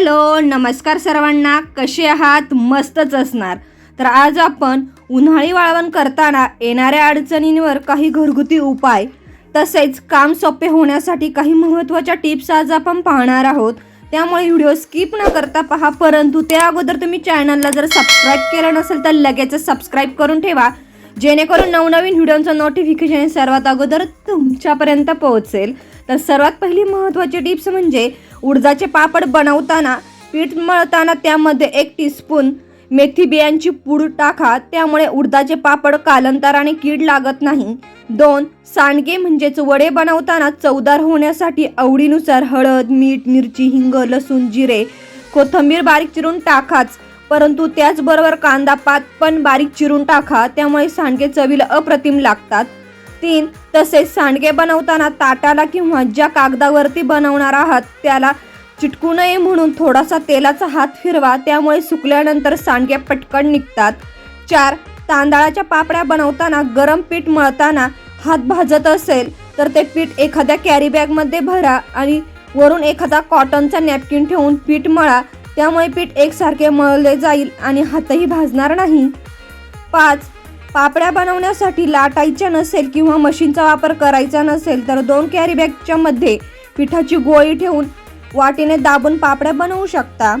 Hello नमस्कार सर्वांना. कसे आहात? मस्तच असणार. तर आज आपण उन्हाळी वाळवण करताना येणाऱ्या अडचणींवर काही घरगुती उपाय तसेच काम सोपे होण्यासाठी काही महत्त्वाच्या टिप्स आज आपण पाहणार आहोत. त्यामुळे व्हिडिओ स्किप न करता पहा परंतु त्या अगोदर तुम्ही चॅनलला जर सबस्क्राईब केलं नसेल तर लगेच सबस्क्राईब करून ठेवा जेणेकरून नवनवीन व्हिडिओचं नोटिफिकेशन सर्वात अगोदर तुमच्यापर्यंत पोहोचेल. तर सर्वात पहिली महत्त्वाची टिप्स म्हणजे उडदाचे पापड बनवताना पीठ मळताना त्यामध्ये एक टीस्पून मेथी बियांची पूड टाका त्यामुळे उडदाचे पापड कालांतराने कीड लागत नाही. दोन सांडगे म्हणजेच वडे बनवताना चवदार होण्यासाठी आवडीनुसार हळद मीठ मिरची हिंग लसूण जिरे कोथिंबीर बारीक चिरून टाकाच. परंतु त्याचबरोबर कांदा पात पण बारीक चिरून टाका त्यामुळे सांडगे चवीला अप्रतिम लागतात. तीन तसेच सांडगे बनवताना ताटाला किंवा ज्या कागदावरती बनवणार आहात त्याला चिटकू नये म्हणून थोडासा तेलाचा हात फिरवा त्यामुळे सुकल्यानंतर सांडगे पटकन निघतात. चार तांदळाच्या पापड्या बनवताना गरम पीठ मळताना हात भाजत असेल तर ते पीठ एखाद्या कॅरी बॅगमध्ये भरा आणि वरून एखादा कॉटनचा नॅपकिन ठेवून पीठ मळा. त्यामुळे पीठ एकसारखे मळले जाईल आणि हातही भाजणार नाही. पाच पापड्या बनवण्यासाठी लाटायच्या नसेल किंवा मशीनचा वापर करायचा नसेल तर दोन कॅरी बॅगच्या मध्ये पिठाची गोळी ठेवून वाटीने दाबून पापड्या बनवू शकता.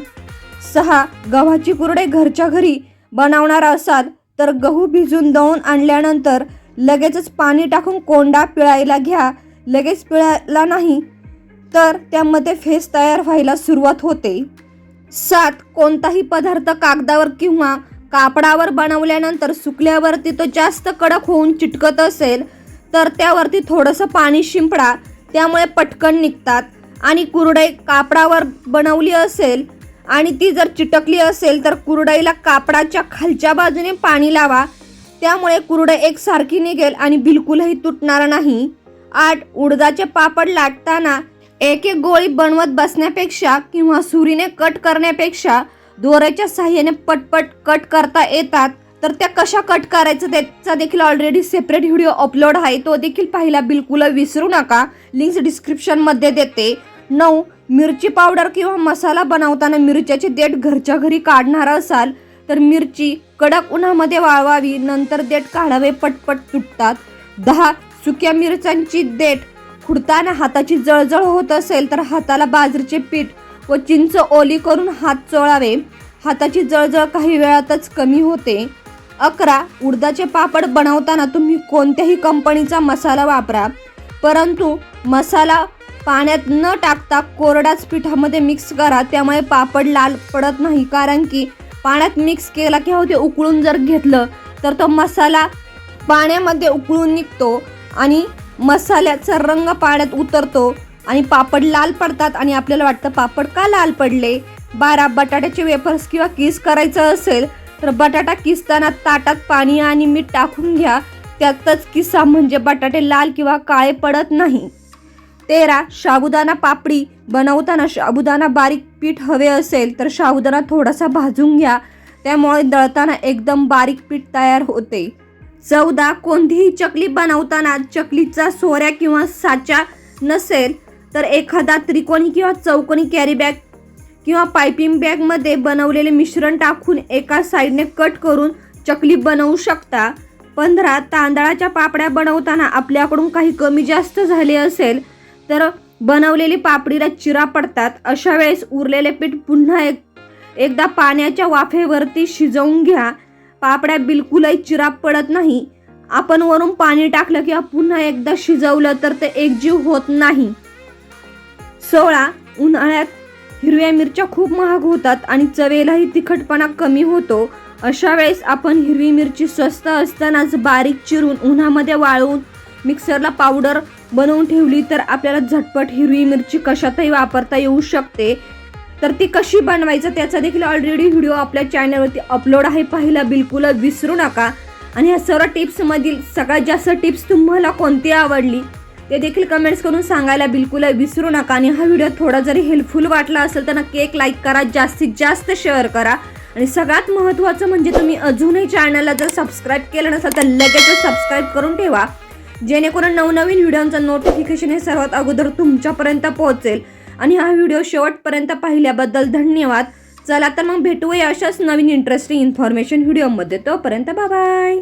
सहा गव्हाची कुरडे घरच्या घरी बनवणार असाल तर गहू भिजून दळून आणल्यानंतर लगेचच पाणी टाकून कोंडा पिळायला घ्या. लगेच पिळायला नाही तर त्यामध्ये फेस तयार व्हायला सुरुवात होते. सात कोणताही पदार्थ कागदावर किंवा कापडावर बनवल्यानंतर सुकल्यावरती तो जास्त कडक होऊन चिटकत असेल तर त्यावरती थोडंसं पाणी शिंपडा त्यामुळे पटकन निघतात. आणि कुरडई कापडावर बनवली असेल आणि ती जर चिटकली असेल तर कुरडईला कापडाच्या खालच्या बाजूने पाणी लावा. त्यामुळे कुरडई एकसारखी निघेल आणि बिलकुलही तुटणार नाही. आठ उडदाचे पापड लाटताना एक एक गोळी बनवत बसण्यापेक्षा किंवा सुरीने कट करण्यापेक्षा दोऱ्याच्या साह्याने पटपट कट करता येतात. तर त्या कशा कट करायचं त्याचा देखील ऑलरेडी सेपरेट व्हिडिओ अपलोड आहे. तो देखील पाहायला बिलकुल विसरू नका. लिंक्स डिस्क्रिप्शनमध्ये देते. नऊ मिरची पावडर किंवा मसाला बनवताना मिरच्याचे देठ घरच्या घरी काढणार असाल तर मिरची कडक उन्हामध्ये वाळवावी नंतर देठ काढावे पटपट तुटतात दहा सुक्या मिरच्यांची देठ खुडताना हाताची जळजळ होत असेल तर हाताला बाजरीचे पीठ व चिंच ओली करून हात चोळावे. हाताची जळजळ काही वेळातच कमी होते. अकरा उडदाचे पापड बनवताना तुम्ही कोणत्याही कंपनीचा मसाला वापरा. परंतु मसाला पाण्यात न टाकता कोरड्याच पिठामध्ये मिक्स करा. त्यामुळे पापड लाल पडत नाही. कारण की पाण्यात मिक्स केला किंवा ते उकळून जर घेतलं तर तो मसाला पाण्यामध्ये उकळून निघतो आणि मसाल्याचा रंग पाण्यात उतरतो. आणि पापड लाल पडतात आणि आपल्याला वाटतं पापड का लाल पडले? बारा बटाट्याचे वेफर्स किंवा किस करायचं असेल तर बटाटा किसताना ताटात पाणी आणि मीठ टाकून घ्या. त्यातच किस्सा म्हणजे बटाटे लाल किंवा काळे पडत नाही. तेरा साबुदाणा पापडी. बनवताना साबुदाणा बारीक पीठ हवे असेल तर साबुदाणा थोडासा भाजून घ्या. त्यामुळे दळताना एकदम बारीक पीठ तयार होते. चौदा कोणतीही चकली बनवताना चकलीचा सोऱ्या किंवा साचा नसेल तर एखादा त्रिकोणी किंवा चौकोनी कॅरी बॅग किंवा पायपिंग बॅगमध्ये बनवलेले मिश्रण टाकून एका साईडने कट करून चकली बनवू शकता. पंधरा तांदळाच्या पापड्या बनवताना आपल्याकडून काही कमी जास्त झाले असेल तर बनवलेली पापडीला चिरा पडतात. अशा वेळेस उरलेले पीठ पुन्हा एक एकदा पाण्याच्या वाफेवरती शिजवून घ्या. पापड्या बिलकुलही चिरा पडत नाही. आपण वरून पाणी टाकलं किंवा पुन्हा एकदा शिजवलं तर ते एकजीव होत नाही. सोळा उन्हाळ्यात हिरव्या मिरच्या खूप महाग होतात आणि चवेलाही तिखटपणा कमी होतो. अशा वेळेस आपण हिरवी मिरची स्वस्त असतानाच बारीक चिरून उन्हामध्ये वाळवून मिक्सरला पावडर बनवून ठेवली तर आपल्याला झटपट हिरवी मिरची कशातही वापरता येऊ शकते. तर ती कशी बनवायचं त्याचा देखील ऑलरेडी व्हिडिओ आपल्या चॅनलवरती अपलोड आहे. पाहिला बिलकुल विसरू नका. आणि ह्या सर्व टिप्समधील सगळ्यात जास्त टिप्स तुम्हाला कोणती आवडली? ते देखील कमेंट्स करून सांगायला बिलकुल विसरू नका. आणि हा व्हिडिओ थोडा जरी हेल्पफुल वाटला असेल तर नक्की एक लाईक करा जास्तीत जास्त शेअर करा. आणि सगळ्यात महत्त्वाचं म्हणजे तुम्ही अजूनही चॅनलला जर सबस्क्राईब केलं नसेल तर लगेचच सबस्क्राईब करून ठेवा. जेणेकरून नवनवीन व्हिडिओंचं नोटिफिकेशन हे सर्वात अगोदर तुमच्यापर्यंत पोहोचेल. आणि हा व्हिडिओ शेवटपर्यंत पाहिल्याबद्दल धन्यवाद. चला तर मग भेटूया अशाच नवीन इंटरेस्टिंग इन्फॉर्मेशन व्हिडिओमध्ये तोपर्यंत बाय